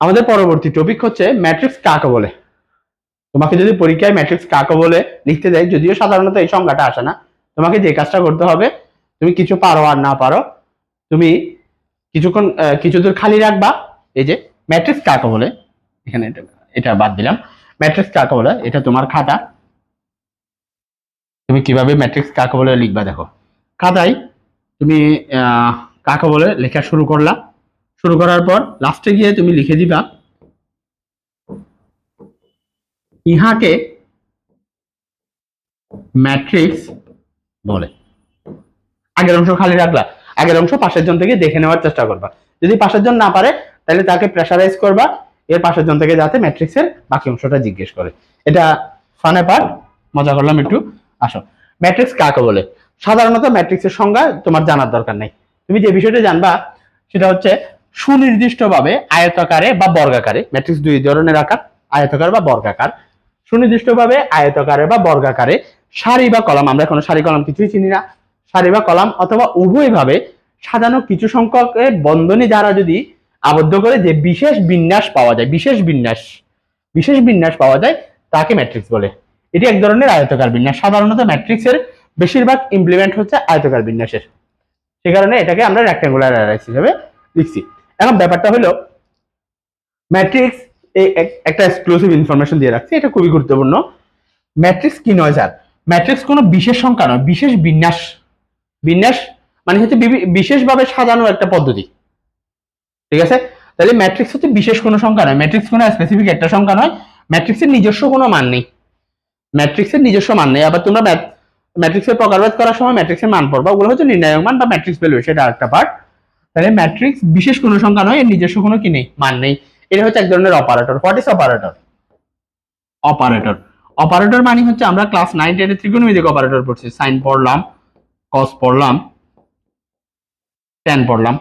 আমাদের পরবর্তী টপিক হচ্ছে ম্যাট্রিক্স কাকে বলে? তোমাকে যদি পরীক্ষায় ম্যাট্রিক্স কাকে বলে লিখতে দেয়, যদিও সাধারণত এই সংজ্ঞাটা আসে না, তোমাকে যে কাজটা করতে হবে, তুমি কিছু পারো আর না পারো, তুমি কিছুক্ষণ কিছু দূর খালি রাখবা। এই যে ম্যাট্রিক্স কাকে বলে, এখানে এটা বাদ দিলাম। ম্যাট্রিক্স কাকে বলে, এটা তোমার খাতা। তুমি কীভাবে ম্যাট্রিক্স কাকে বলে লিখবা দেখো। খাতায় তুমি কাকে বলে লেখা শুরু করলা। শুরু করার পর লাস্টে গিয়ে তুমি লিখে দিবা, ইহাকে ম্যাট্রিক্স বলে। আগের অংশ খালি রাখলা, আগের অংশ পাশের জন থেকে দেখে নেওয়ার চেষ্টা করবা। যদি পাশের জন না পারে, তাহলে তাকে প্রেশারাইজ করবা, এর পাশের জন থেকে যাতে ম্যাট্রিক্সের বাকি অংশটা জিজ্ঞেস করে। এটা ফানে পার মজা করলাম একটু। আসো ম্যাট্রিক্স কাকে বলে? সাধারণত ম্যাট্রিক্সের সংজ্ঞা তোমার জানার দরকার নেই। তুমি যে বিষয়টা জানবা, সেটা হচ্ছে সুনির্দিষ্টভাবে আয়তাকারে বা বর্গাকারে ম্যাট্রিক্স দুই ধরনের আকার, আয়তাকার বা বর্গাকার, সুনির্দিষ্টভাবে আয়তাকারে বা বর্গাকারে, সারি বা কলাম, আমরা এখনও সারি কলাম কিছুই চিনি না, সারি বা কলাম অথবা উভয়ভাবে সাজানো কিছু সংখ্যক বন্ধনী দ্বারা যদি আবদ্ধ করে যে বিশেষ বিন্যাস পাওয়া যায়, বিশেষ বিন্যাস বিশেষ বিন্যাস পাওয়া যায়, তাকে ম্যাট্রিক্স বলে। এটি এক ধরনের আয়তাকার বিন্যাস। সাধারণত ম্যাট্রিক্সের বেশিরভাগ ইমপ্লিমেন্ট হচ্ছে আয়তাকার বিন্যাসের। সে কারণে এটাকে আমরা রেক্টাঙ্গুলার অ্যারাইস হিসেবে লিখছি। এখন ব্যাপারটা হলো ম্যাট্রিক্স এই একটা এক্সক্লুসিভ ইনফরমেশন দিয়ে রাখছি, এটা খুবই গুরুত্বপূর্ণ। ম্যাট্রিক্স কি নয় স্যার ম্যাট্রিক্স কোনো বিশেষ সংখ্যা নয়, বিশেষ বিন্যাস। বিন্যাস মানে হচ্ছে বিশেষভাবে সাজানো একটা পদ্ধতি। ঠিক আছে? তাহলে ম্যাট্রিক্স হচ্ছে বিশেষ কোনো সংখ্যা নয় ম্যাট্রিক্স কোনো স্পেসিফিক একটা সংখ্যা নয় ম্যাট্রিক্সের নিজস্ব কোনো মান নেই। ম্যাট্রিক্সের নিজস্ব মান নেই, আবার তোমরা ম্যাট্রিক্সের প্রকারভেদ করার সময় ম্যাট্রিক্সের মান পড়বা, ওগুলো হচ্ছে নির্ণায়ক মান বা ম্যাট্রিক্স ভ্যালু সেটা একটা পার্ট তাহলে ম্যাট্রিক্স বিশেষ কোনো সংখ্যা নয়, এর নিজস্ব কোনো কি নেই? মান নেই। এটা হচ্ছে এক ধরনের operator what is operator operator operator মানে হচ্ছে আমরা ক্লাস নাইন টেনে ত্রিকোণমিতিক অপারেটর পড়ছি। সাইন পড়লাম কস পড়লাম ট্যান পড়লাম।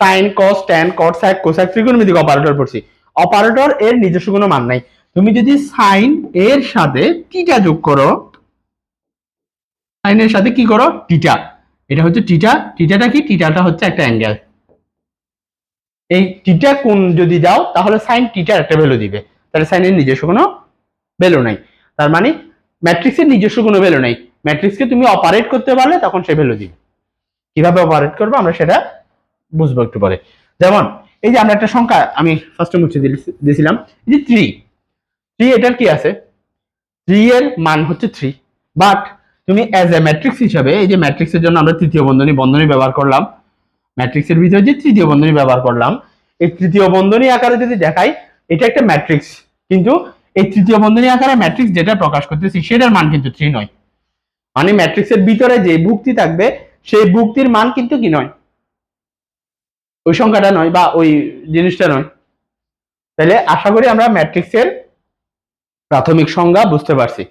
সাইন কস ট্যান কট সাইড কোসাইড ত্রিকোণমিতিক অপারেটর পড়ছি। অপারেটর এর নিজস্ব কোনো মান নাই। তুমি যদি সাইন এর সাথে টিটা যোগ করো সাইনের সাথে কি করো? টিটা এটা হচ্ছে টিটা টিটাটা কি? টিটাটা হচ্ছে একটা অ্যাঙ্গেল এই টিটা কোন যদি দাও, তাহলে সাইন টিটার একটা ভ্যালু দিবে। তাহলে সাইনের নিজস্ব কোনো ভ্যালু নাই। তার মানে ম্যাট্রিক্সের নিজস্ব কোনো ভ্যালু নাই। ম্যাট্রিক্সকে তুমি অপারেট করতে পারলে, তখন সে ভ্যালু দিবে। কীভাবে অপারেট করব আমরা সেটা বুঝব একটু পরে। যেমন, এই যে আমরা একটা সংখ্যা, আমি ফার্স্টে মুছে দিয়েছিলাম। যে থ্রি থ্রি এটার কি আছে? থ্রি এর মান হচ্ছে থ্রি বাট তুমি অ্যাজ এ ম্যাট্রিক্স হিসাবে, এই যে ম্যাট্রিক্সের জন্য আমরা তৃতীয় বন্ধনী বন্ধনী ব্যবহার করলাম। ম্যাট্রিক্সের ভিতরে যে তৃতীয় বন্ধনী ব্যবহার করলাম, এই তৃতীয় বন্ধনী আকারে যদি দেখাই, এটা একটা ম্যাট্রিক্স। কিন্তু এই তৃতীয় বন্ধনী আকারে ম্যাট্রিক্স যেটা প্রকাশ করতেছি, সেটার মান কিন্তু থ্রি নয়। মানে ম্যাট্রিক্সের ভিতরে যে ভুক্তি থাকবে, সেই ভুক্তির মান কিন্তু কি নয়? ওই সংখ্যাটা নয় বা ওই জিনিসটা নয়। তাহলে আশা করি আমরা ম্যাট্রিক্সের প্রাথমিক সংজ্ঞা বুঝতে পারছি।